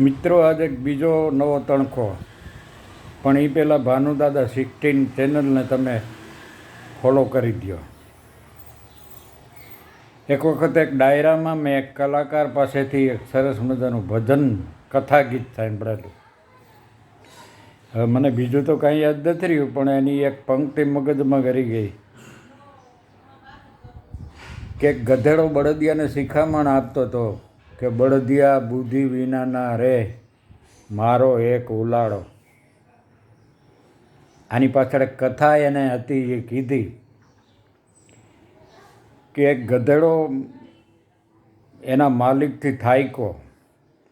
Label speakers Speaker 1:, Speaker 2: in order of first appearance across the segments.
Speaker 1: મિત્રો, આજે એક બીજો નવો તણખો. પણ એ પહેલાં ભાનુદાદા સિક્સટીન ચેનલને તમે ફોલો કરી દો એક વખત એક ડાયરામાં મેં એક કલાકાર પાસેથી એક સરસ મજાનું ભજન કથા ગીત સાંભળેલું. હવે મને બીજું તો કાંઈ યાદ નથી રહ્યું, પણ એની એક પંક્તિ મગજમાં કરી ગઈ. કે ગધેડો બળદિયાને શિખામણ આપતો હતો કે બળદિયા બુદ્ધિ વિનાના રે, મારો એક ઉલાળો. આની પાછળ કથા એને હતી એ કીધી કે એક ગધેડો એના માલિકથી થાયકો.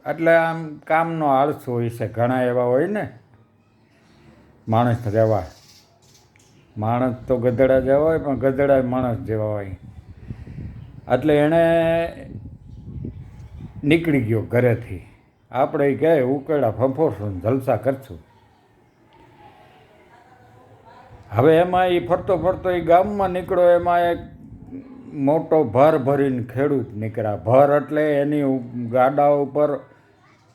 Speaker 1: એટલે આમ કામનો આળસ હોય છે, ઘણા એવા હોય ને, માણસ રહેવા. માણસ તો ગધેડા જેવા હોય, પણ ગધેડા માણસ જેવા હોય. એટલે એણે નીકળી ગયો ઘરેથી. આપણે ગયા ઉકેડા ફંફોરશું જલસા કરશું. હવે એમાં એ ફરતો ફરતો એ ગામમાં નીકળ્યો એમાં એક મોટો ભર ભરીને ખેડૂત નીકળ્યા. ભર એટલે એની ગાડા ઉપર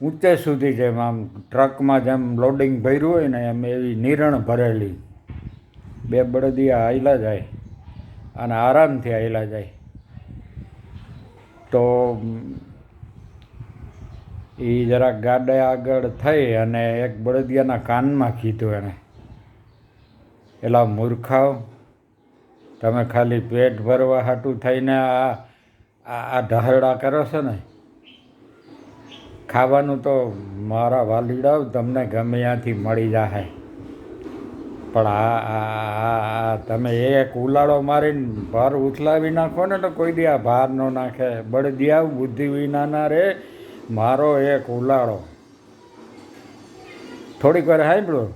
Speaker 1: ઊંચે સુધી જેમ આમ ટ્રકમાં જેમ લોડિંગ ભર્યું હોય ને એમ એવી નિરણ ભરેલી. બે બળદિયા હાયલા જાય અને આરામથી હાયલા જાય. તો એ જરાક ગાડે આગળ થઈ અને એક બળદિયાના કાનમાં કીધું એણે એલા મૂર્ખાઓ, તમે ખાલી પેટ ભરવા હાટું થઈને આ આ ઢહરડા કરો છો ને? ખાવાનું તો મારા વાલીડાઓ તમને ગમે ત્યાંથી મળી જશે પણ આ તમે એક ઉલાળો મારીને ભાર ઉથલાવી નાખો ને તો કોઈ દી આ ભાર ન નાખે. બળદિયા બુદ્ધિ વિનાના રે મારો એક ઉલાળો. થોડીક વાર સાંભળ્યો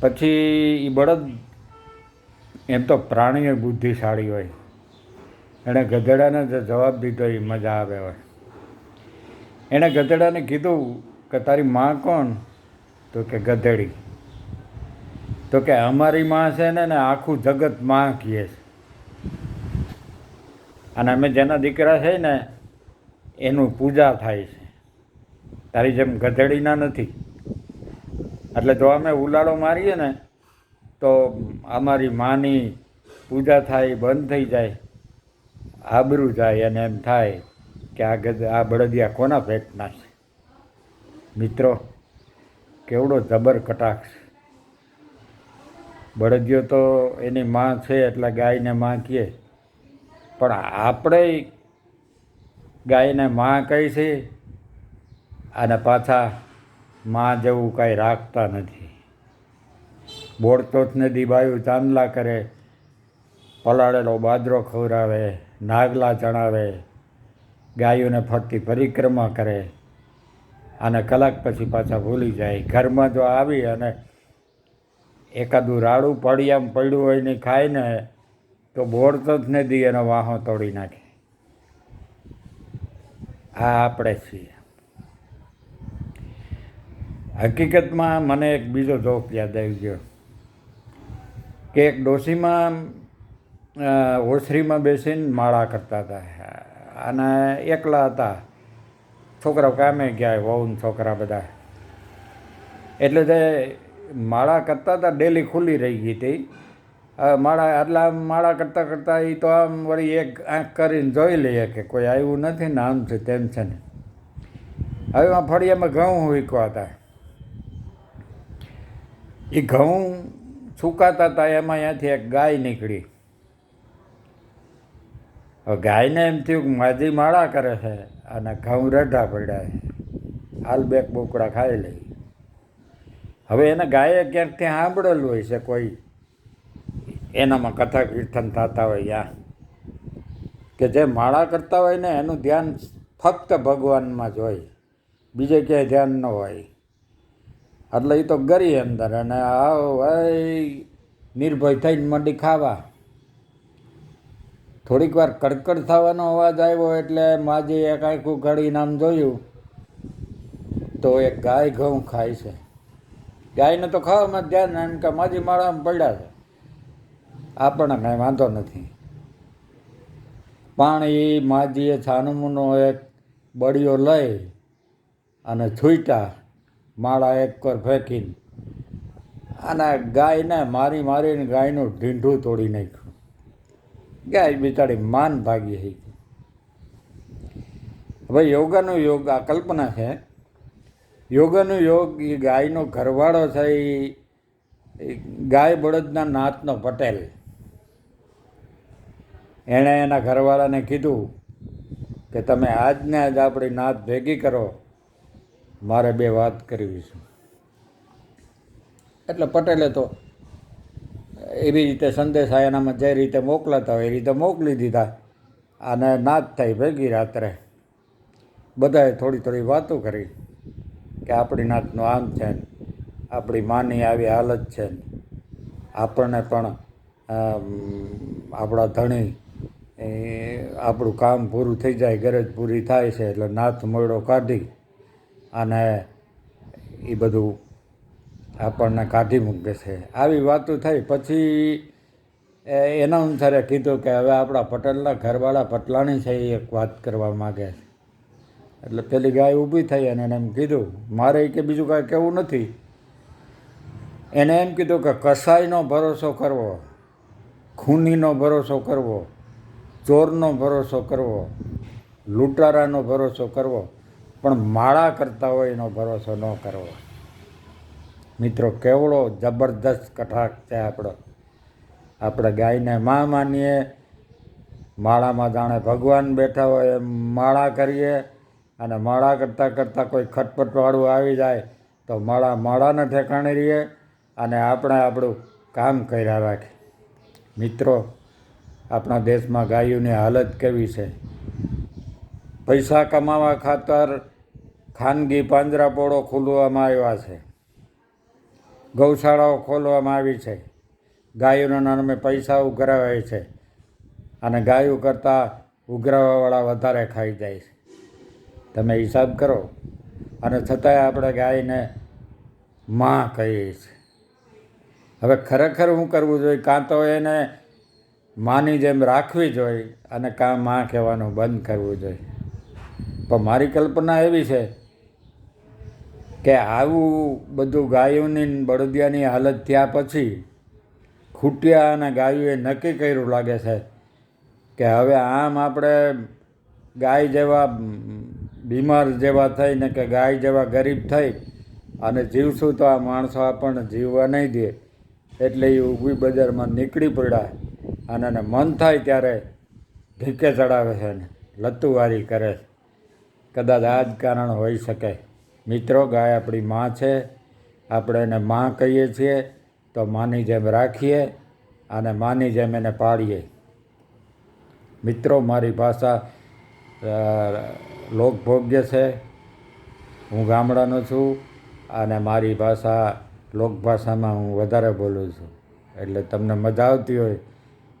Speaker 1: પછી એ બળદ, એમ તો પ્રાણીઓ બુદ્ધિશાળી હોય. એણે ગધેડાને જે જવાબ દીધો એ મજા આવે હોય. એણે ગધેડાને કીધું કે, તારી માં કોણ? તો કે, ગધેડી. તો કે, અમારી માં છે ને ને આખું જગતમાં કહે છે. અને અમે જેના દીકરા છે ને એનું પૂજા થાય છે. તારી જેમ ગધેડીના નથી. એટલે જો અમે ઉલાળો મારીએ ને, તો અમારી માની પૂજા થાય, બંધ થઈ જાય, આબરું જાય અને એમ થાય કે આ ગધ, આ બળદિયા કોના પેટના છે? મિત્રો, કેવડો જબર કટાક્ષ. બળદિયો તો એની માં છે, એટલે ગાયને માં કીએ. પણ આપણે ગાયને માં કહી છે અને પાછા માં જેવું કાંઈ રાખતા નથી. બોળચોથને નદી બાયું, ચાંદલા કરે, પલાળેલો બાજરો ખવડાવે, નાગલા ચણાવે, ગાયોને ફરતી પરિક્રમા કરે. અને કલાક પછી પાછા ભૂલી જાય. ઘરમાં જો આવી અને એકાદું રાડું પડિયામાં પડ્યું હોય ને ખાય ને તો બોળચોથને નદી એનો વાહો તોડી નાખે. આ આપણે છીએ. હકીકતમાં મને એક બીજો જોક યાદ આવી ગયો કે એક ડોશીમાં ઓસરીમાં બેસીને માળા કરતા હતા. અને એકલા હતા. છોકરાઓ કામે ગયા વહુ છોકરા બધા. એટલે તે માળા કરતા હતા, ડેલી ખુલ્લી રહી ગઈ હતી. માળા, આટલા માળા કરતાં કરતાં એ તો આમ વળી એક આંખ કરીને જોઈ લઈએ કે કોઈ આવ્યું નથી ને આમ છે તેમ છે ને. હવે એમાં ફરી અમે ઘઉં વીકવા હતા એ ઘઉં સુકાતા હતા એમાં ત્યાંથી એક ગાય નીકળી. હવે ગાયને એમ થયું કે માજી માળા કરે છે, અને ઘઉં રેઢા પડ્યા છે. હાલ બેક બોકડા ખાઈ લઈ. હવે એને ગાયે ક્યાંકથી સાંભળેલું હોય છે કોઈ? એનામાં કથા કીર્તન થતા હોય યા કે જે માળા કરતા હોય ને એનું ધ્યાન ફક્ત ભગવાનમાં જ હોય. બીજે ક્યાંય ધ્યાન ન હોય. એટલે એ તો ગરી અંદર અને આવ ભાઈ નિર્ભય થઈને મંડી ખાવા. થોડીક વાર કડકડ થવાનો અવાજ આવ્યો એટલે માજી એક આખું ઘડી નામ જોયું તો એક ગાય ઘઉં ખાય છે. ગાયને તો ખાવામાં ધ્યાન, એમ કે માજી માળામાં પડ્યા છે. આપણને કાંઈ વાંધો નથી. પણ એ માજીએ છાનુમુનો એક બળીઓ લઈ અને છૂટા માળા એક કર ફેંકીને અને ગાયને મારી મારીને ગાયનું ઢીંઢું તોડી નાખ્યું. ગાય બિચારી માન ભાગી થઈ હવે યોગાનું યોગ આ કલ્પના છે. યોગાનું યોગ એ ગાયનો ઘરવાળો છે, એ ગાય બળદના નાથનો પટેલ. એણે એના ઘરવાળાને કીધું કે તમે આજને આજ આપણી નાત ભેગી કરો. મારે બે વાત કરવી છે. એટલે પટેલે તો એવી રીતે સંદેશા એનામાં જે રીતે મોકલાતા હોય એ રીતે મોકલી દીધા. અને નાત થઈ ભેગી રાત્રે. બધાએ થોડી થોડી વાતો કરી કે આપણી નાતનું આમ છે આપણી માની આવી હાલત છે આપણને પણ આપણા ધણી એ આપણું કામ પૂરું થઈ જાય, ગરજ પૂરી થાય છે, એટલે નાથ મોયડો કાઢી અને એ બધું આપણને કાઢી મૂકે છે. આવી વાતો થઈ. પછી એના અનુસારે કીધું કે હવે આપણા પટેલના ઘરવાળા પટલાણી છે એ એક વાત કરવા માગે છે. એટલે પેલી ગાય ઊભી થઈ અને એને એમ કીધું, મારે કે બીજું કાંઈ કહેવું નથી. એને એમ કીધું કે, કસાઈનો ભરોસો કરવો, ખૂનીનો ભરોસો કરવો ચોરનો ભરોસો કરવો, લૂંટારાનો ભરોસો કરવો, પણ માળા કરતા હોય એનો ભરોસો ન કરવો. મિત્રો, કેવડો જબરદસ્ત કટાક્ષ છે આપણો. આપણે ગાયને માં માનીએ, માળામાં જાણે ભગવાન બેઠા હોય એમ માળા કરીએ અને માળા કરતાં કરતાં કોઈ ખટપટવાળું આવી જાય તો માળા માળાને ઠેકાણે રહીએ અને આપણે આપણું કામ કર્યા રાખીએ મિત્રો આપણા દેશમાં ગાયોની હાલત કેવી છે? પૈસા કમાવા ખાતર ખાનગી પાંજરાપોળો ખોલવામાં આવ્યા છે. ગૌશાળાઓ ખોલવામાં આવી છે. ગાયોના નામે પૈસા ઉઘરાવાય છે અને ગાયો કરતાં ઉઘરાવાવાળા વધારે ખાઈ જાય છે. તમે હિસાબ કરો. અને છતાંય આપણે ગાયને માં કહીએ છીએ. હવે ખરેખર શું કરવું જોઈએ? કાં તો એને માની જેમ રાખવી જોઈએ અને કાં માં કહેવાનું બંધ કરવું જોઈએ. પણ મારી કલ્પના એવી છે કે આવું બધું ગાયોની બળદિયાની હાલત થયા પછી ખૂટ્યા અને ગાયોએ નક્કી કર્યું લાગે છે કે હવે આમ આપણે ગાય જેવા બીમાર જેવા થઈને કે ગાય જેવા ગરીબ થઈ અને જીવશું તો આ માણસો આપણને જીવવા નહીં દે એટલે એ ઊભી બજારમાં નીકળી પડ્યા. અને એને મન થાય ત્યારે ઢીકે ચડાવે છે ને લતુવારી કરે છે. કદાચ આ જ કારણ હોઈ શકે. મિત્રો, ગાય આપણી માં છે. આપણે એને માં કહીએ છીએ તો માની જેમ રાખીએ અને માની જેમ એને પાડીએ. મિત્રો, મારી ભાષા લોકભોગ્ય છે. હું ગામડાનો છું અને મારી ભાષા, લોકભાષામાં હું વધારે બોલું છું. એટલે તમને મજા આવતી હોય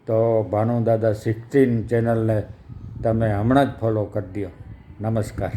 Speaker 1: તો ભાનુ દાદા સિક્સટીન ચેનલને તમે હમણાં જ ફોલો કરી દો નમસ્કાર.